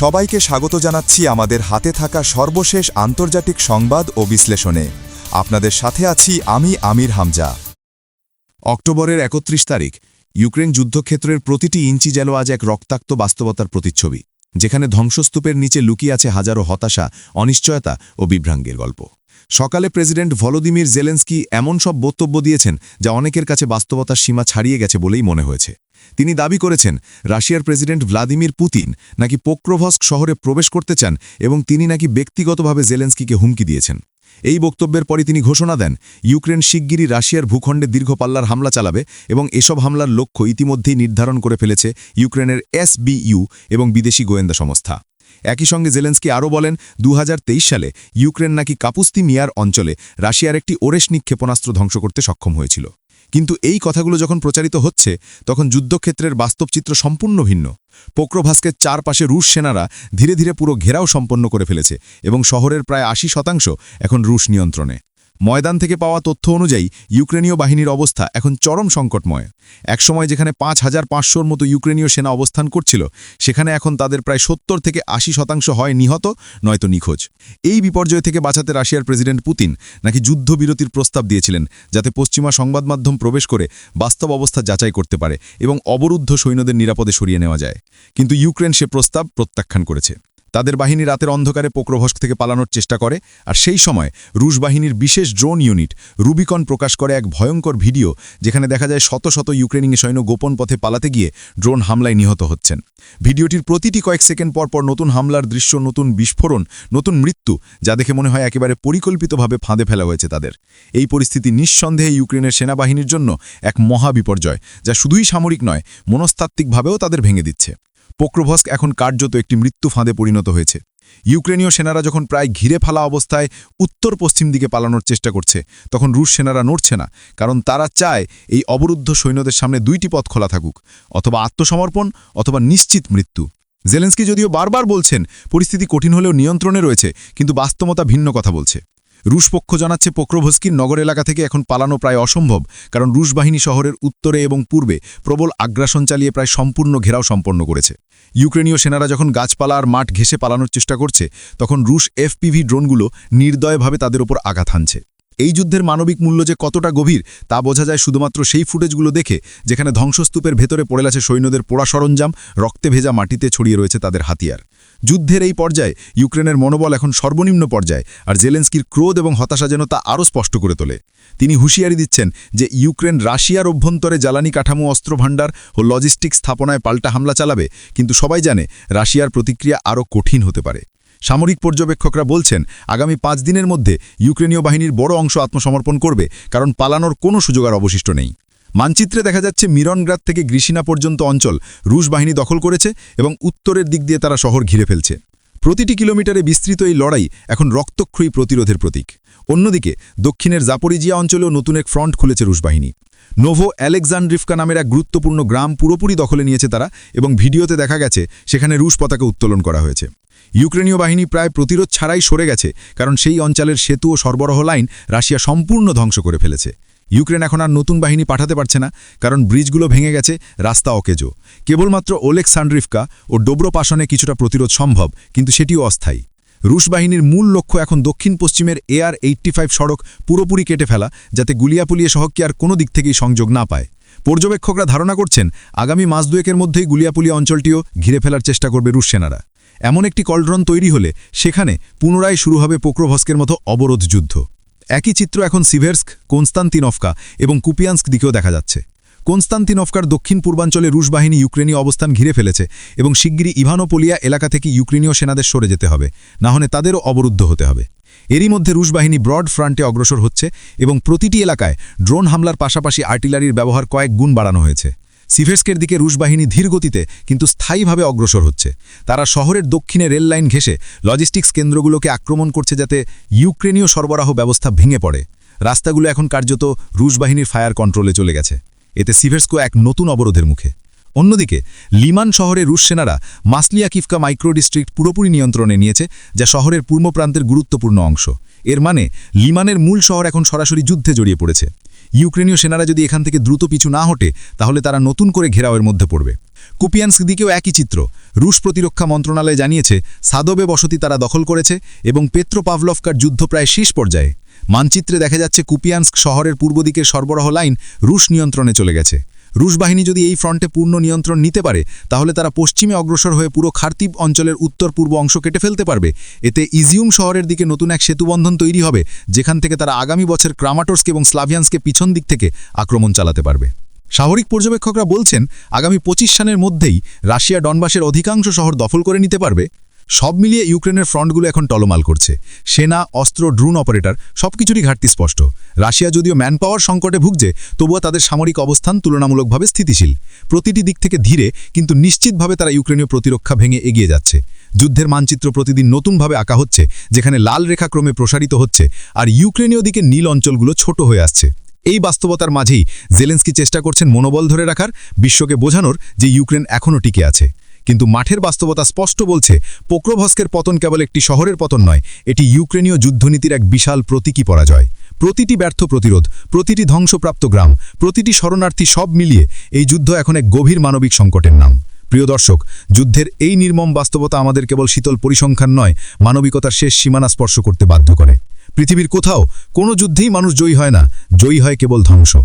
সবাইকে স্বাগত জানাচ্ছি আমাদের হাতে থাকা সর্বশেষ আন্তর্জাতিক সংবাদ ও বিশ্লেষণে। আপনাদের সাথে আছি আমি আমির হামজা। অক্টোবরের একত্রিশ তারিখ, ইউক্রেন যুদ্ধক্ষেত্রের প্রতিটি ইঞ্চি যেন আজ এক রক্তাক্ত বাস্তবতার প্রতিচ্ছবি, যেখানে ধ্বংসস্তূপের নিচে লুকিয়ে আছে হাজারো হতাশা, অনিশ্চয়তা ও বিভ্রাঙ্গের গল্প। সকালে প্রেসিডেন্ট ভলোদিমির জেলেন্সকি এমন সব বক্তব্য দিয়েছেন যা অনেকের কাছে বাস্তবতার সীমা ছাড়িয়ে গেছে বলেই মনে হয়েছে। তিনি দাবি করেছেন, রাশিয়ার প্রেসিডেন্ট ভ্লাদিমির পুতিন নাকি পোক্রোভস্ক শহরে প্রবেশ করতে চান এবং তিনি নাকি ব্যক্তিগতভাবে জেলেন্সকিকে হুমকি দিয়েছেন। এই বক্তব্যের পরে তিনি ঘোষণা দেন, ইউক্রেন শিগগিরই রাশিয়ার ভূখণ্ডে দীর্ঘপাল্লার হামলা চালাবে এবং এসব হামলার লক্ষ্য ইতিমধ্যেই নির্ধারণ করে ফেলেছে ইউক্রেনের এসবিইউ এবং বিদেশি গোয়েন্দা সংস্থা। একই সঙ্গে জেলেন্সকি আরও বলেন দু হাজার তেইশ সালে ইউক্রেন নাকি কাপুস্তি মিয়ার অঞ্চলে রাশিয়ার একটি ওরেশনিক ক্ষেপণাস্ত্র ধ্বংস করতে সক্ষম হয়েছিল। কিন্তু এই কথাগুলো যখন প্রচারিত হচ্ছে, তখন যুদ্ধক্ষেত্রের বাস্তব চিত্র সম্পূর্ণ ভিন্ন। পোক্রোভাস্কের চারপাশে রুশ সেনারা ধীরে ধীরে পুরো ঘেরাও সম্পন্ন করে ফেলেছে এবং শহরের প্রায় আশি শতাংশ এখন রুশ নিয়ন্ত্রণে। ময়দান থেকে পাওয়া তথ্য অনুযায়ী ইউক্রেনীয় বাহিনীর অবস্থা এখন চরম সংকটময়। একসময় যেখানে পাঁচ হাজার পাঁচশোর মতো ইউক্রেনীয় সেনা অবস্থান করছিল, সেখানে এখন তাদের প্রায় সত্তর থেকে আশি শতাংশ হয় নিহত, নয়তো নিখোঁজ। এই বিপর্যয় থেকে বাঁচাতে রাশিয়ার প্রেসিডেন্ট পুতিন নাকি যুদ্ধবিরতির প্রস্তাব দিয়েছিলেন, যাতে পশ্চিমা সংবাদ মাধ্যম প্রবেশ করে বাস্তব অবস্থা যাচাই করতে পারে এবং অবরুদ্ধ সৈন্যদের নিরাপদে সরিয়ে নেওয়া যায়। কিন্তু ইউক্রেন সে প্রস্তাব প্রত্যাখ্যান করেছে। তাদের বাহিনী রাতের অন্ধকারে পোক্রভস্ক থেকে পালানোর চেষ্টা করে, আর সেই সময় রুশ বাহিনীর বিশেষ ড্রোন ইউনিট রুবিকন প্রকাশ করে এক ভয়ঙ্কর ভিডিও যেখানে দেখা যায় শত শত ইউক্রেনীয় সৈন্য গোপন পথে পালাতে গিয়ে ড্রোন হামলায় নিহত হচ্ছেন। ভিডিওটির প্রতিটি কয়েক সেকেন্ড পর পর নতুন হামলার দৃশ্য, নতুন বিস্ফোরণ, নতুন মৃত্যু, যা দেখে মনে হয় একেবারে পরিকল্পিতভাবে ফাঁদে ফেলা হয়েছে তাদের। এই পরিস্থিতি নিঃসন্দেহে ইউক্রেনের সেনাবাহিনীর জন্য এক মহা বিপর্যয় যা শুধুই সামরিক নয়, মনস্তাত্ত্বিকভাবেও তাদের ভেঙে দিচ্ছে। পোক্রোভস্ক এখন কার্যত একটি মৃত্যু ফাঁদে পরিণত হয়েছে। ইউক্রেনীয় সেনারা যখন প্রায় ঘিরে ফেলা অবস্থায় উত্তর পশ্চিম দিকে পালানোর চেষ্টা করছে, তখন রুশ সেনারা নড়ছে না, কারণ তারা চায় এই অবরুদ্ধ সৈন্যদের সামনে দুইটি পথ খোলা থাকুক, অথবা আত্মসমর্পণ অথবা নিশ্চিত মৃত্যু। জেলেন্সকি যদিও বারবার বলছেন, পরিস্থিতি কঠিন হলেও নিয়ন্ত্রণে রয়েছে, কিন্তু বাস্তবতা ভিন্ন কথা বলছে। রুশ পক্ষ জানাচ্ছে পোক্রোভস্কির নগর এলাকা থেকে এখন পালানো প্রায় অসম্ভব, কারণ রুশ বাহিনী শহরের উত্তরে এবং পূর্বে প্রবল আগ্রাসন চালিয়ে প্রায় সম্পূর্ণ ঘেরাও সম্পন্ন করেছে। ইউক্রেনীয় সেনারা যখন গাছপালা আর মাঠ ঘেসে পালানোর চেষ্টা করছে, তখন রুশ এফপিভি ড্রোনগুলো নির্দয়ভাবে তাদের ওপর আঘাত হানছে। এই যুদ্ধের মানবিক মূল্য যে কতটা গভীর, তা বোঝা যায় শুধুমাত্র সেই ফুটেজগুলো দেখে, যেখানে ধ্বংসস্তূপের ভেতরে পড়ে আছে সৈন্যদের পোড়া সরঞ্জাম, রক্তে ভেজা মাটিতে ছড়িয়ে রয়েছে তাদের হাতিয়ার। যুদ্ধের এই পর্যায়ে, ইউক্রেনের মনোবল এখন সর্বনিম্ন পর্যায়ে, আর জেলেন্সকির ক্রোধ এবং হতাশা যেন তা আরও স্পষ্ট করে তোলে। তিনি হুঁশিয়ারি দিচ্ছেন যে ইউক্রেন রাশিয়ার অভ্যন্তরে জ্বালানি কাঠামো, অস্ত্রভাণ্ডার ও লজিস্টিক স্থাপনায় পাল্টা হামলা চালাবে, কিন্তু সবাই জানে রাশিয়ার প্রতিক্রিয়া আরও কঠিন হতে পারে। সামরিক পর্যবেক্ষকরা বলছেন, আগামী পাঁচ দিনের মধ্যে ইউক্রেনীয় বাহিনীর বড় অংশ আত্মসমর্পণ করবে, কারণ পালানোর কোনো সুযোগ আর অবশিষ্ট নেই। মানচিত্রে দেখা যাচ্ছে মিরনগ্রাদ থেকে গ্রিসিনা পর্যন্ত অঞ্চল রুশ বাহিনী দখল করেছে এবং উত্তরের দিক দিয়ে তারা শহর ঘিরে ফেলছে। প্রতিটি কিলোমিটারে বিস্তৃত এই লড়াই এখন রক্তক্ষয়ী প্রতিরোধের প্রতীক। অন্যদিকে, দক্ষিণের জাপরিজিয়া অঞ্চলেও নতুন এক ফ্রন্ট খুলেছে রুশ বাহিনী। নোভো অ্যালেকজান্ড্রিফকা নামের এক গুরুত্বপূর্ণ গ্রাম পুরোপুরি দখলে নিয়েছে তারা এবং ভিডিওতে দেখা গেছে, সেখানে রুশ পতাকা উত্তোলন করা হয়েছে। ইউক্রেনীয় বাহিনী প্রায় প্রতিরোধ ছাড়াই সরে গেছে, কারণ সেই অঞ্চলের সেতু ও সরবরাহ লাইন রাশিয়া সম্পূর্ণ ধ্বংস করে ফেলেছে। ইউক্রেন এখন আর নতুন বাহিনী পাঠাতে পারছে না, কারণ ব্রিজগুলো ভেঙে গেছে, রাস্তা অকেজো। কেবলমাত্র ওলেক সান্ড্রিফকা ও ডোব্রোপাশনে কিছুটা প্রতিরোধ সম্ভব, কিন্তু সেটিও অস্থায়ী। রুশ বাহিনীর মূল লক্ষ্য এখন দক্ষিণ পশ্চিমের এআর এইট্টি সড়ক পুরোপুরি কেটে ফেলা, যাতে গুলিয়াপুলিয়ে শহরকে আর কোনো দিক থেকেই সংযোগ না পায়। পর্যবেক্ষকরা ধারণা করছেন, আগামী মাস দুয়েকের মধ্যেই গুলিয়াপুলিয়া অঞ্চলটিও ঘিরে ফেলার চেষ্টা করবে রুশ সেনারা। এমন একটি কলড্রন তৈরি হলে সেখানে পুনরায় শুরু হবে পোক্রোভস্কের মতো অবরোধ যুদ্ধ। একই চিত্র এখন সিভেরস্ক কনস্তান্তিনফকা এবং কুপিয়ান্স্ক দিকেও দেখা যাচ্ছে। কনস্তান্তিনফকার দক্ষিণ পূর্বাঞ্চলে রুশ বাহিনী ইউক্রেনীয় অবস্থান ঘিরে ফেলেছে এবং শিগগিরই ইভানোপোলিয়া এলাকা থেকে ইউক্রেনীয় সেনাদের সরে যেতে হবে, না হলে তাদেরও অবরুদ্ধ হতে হবে। এরই মধ্যে রুশ বাহিনী ব্রড ফ্রন্টে অগ্রসর হচ্ছে এবং প্রতিটি এলাকায় ড্রোন হামলার পাশাপাশি আর্টিলারির ব্যবহার কয়েক গুণ বাড়ানো হয়েছে। সিভেস্কের দিকে রুশ বাহিনী ধীর গতিতে কিন্তু স্থায়ীভাবে অগ্রসর হচ্ছে। তারা শহরের দক্ষিণে রেল লাইন ঘেসে লজিস্টিক্স কেন্দ্রগুলোকে আক্রমণ করছে যাতে ইউক্রেনীয় সরবরাহ ব্যবস্থা ভেঙে পড়ে। রাস্তাগুলো এখন কার্যত রুশ বাহিনীর ফায়ার কন্ট্রোলে চলে গেছে। এতে সিভেস্কো এক নতুন অবরোধের মুখে। অন্যদিকে, লিমান শহরে রুশ সেনারা মাসলিয়াকিফকা মাইক্রো ডিস্ট্রিক্ট পুরোপুরি নিয়ন্ত্রণে নিয়েছে, যা শহরের পূর্ব প্রান্তের গুরুত্বপূর্ণ অংশ। এর মানে লিমানের মূল শহর এখন সরাসরি যুদ্ধে জড়িয়ে পড়েছে। ইউক্রেনীয় সেনারা যদি এখান থেকে দ্রুত পিছু না হটে, তাহলে তারা নতুন করে ঘেরাওয়ের মধ্যে পড়বে। কুপিয়ানস্ক দিকেও একই চিত্র। রুশ প্রতিরক্ষা মন্ত্রণালয় জানিয়েছে, সাদবে বসতি তারা দখল করেছে এবং পেত্রো পাভলভকার যুদ্ধ প্রায় শেষ পর্যায়ে। মানচিত্রে দেখা যাচ্ছে কুপিয়ানস্ক শহরের পূর্ব দিকের সরবরাহ লাইন রুশ নিয়ন্ত্রণে চলে গেছে। রুশ বাহিনী যদি এই ফ্রন্টে পূর্ণ নিয়ন্ত্রণ নিতে পারে, তাহলে তারা পশ্চিমে অগ্রসর হয়ে পুরো খার্তিব অঞ্চলের উত্তর পূর্ব অংশ কেটে ফেলতে পারবে। এতে ইজিউম শহরের দিকে নতুন এক সেতুবন্ধন তৈরি হবে, যেখান থেকে তারা আগামী বছর ক্রামাটোর্সকে এবং স্লাভিয়ান্সকে পিছন দিক থেকে আক্রমণ চালাতে পারবে। সামরিক পর্যবেক্ষকরা বলছেন, আগামী পঁচিশ সালের মধ্যেই রাশিয়া ডনবাসের অধিকাংশ শহর দখল করে নিতে পারবে। সব মিলিয়ে ইউক্রেনের ফ্রন্টগুলো এখন টলমাল করছে। সেনা, অস্ত্র, ড্রোন অপারেটর, সবকিছুরই ঘাটতি স্পষ্ট। রাশিয়া যদিও ম্যান পাওয়ার সংকটে ভুগছে, তবুও তাদের সামরিক অবস্থান তুলনামূলকভাবে স্থিতিশীল। প্রতিটি দিক থেকে ধীরে, কিন্তু নিশ্চিতভাবে তারা ইউক্রেনীয় প্রতিরক্ষা ভেঙে এগিয়ে যাচ্ছে। যুদ্ধের মানচিত্র প্রতিদিন নতুনভাবে আঁকা হচ্ছে, যেখানে লাল রেখা ক্রমে প্রসারিত হচ্ছে, আর ইউক্রেনীয় দিকে নীল অঞ্চলগুলো ছোট হয়ে আসছে। এই বাস্তবতার মাঝেই, জেলেন্সকি চেষ্টা করছেন মনোবল ধরে রাখার, বিশ্বকে বোঝানোর যে ইউক্রেন এখনও টিকে আছে। কিন্তু মাঠের বাস্তবতা স্পষ্ট বলছে, পোক্রোভস্কের পতন কেবল একটি শহরের পতন নয়, এটি ইউক্রেনীয় যুদ্ধনীতির এক বিশাল প্রতীকী পরাজয়। প্রতিটি ব্যর্থ প্রতিরোধ, প্রতিটি ধ্বংসপ্রাপ্ত গ্রাম, প্রতিটি শরণার্থী সব মিলিয়ে এই যুদ্ধ এখন এক গভীর মানবিক সংকটের নাম। প্রিয় দর্শক, যুদ্ধের এই নির্মম বাস্তবতা আমাদের কেবল শীতল পরিসংখ্যান নয়, মানবিকতার শেষ সীমানা স্পর্শ করতে বাধ্য করে। পৃথিবীর কোথাও কোনো যুদ্ধেই মানুষ জয়ী হয় না, জয়ী হয় কেবল ধ্বংস।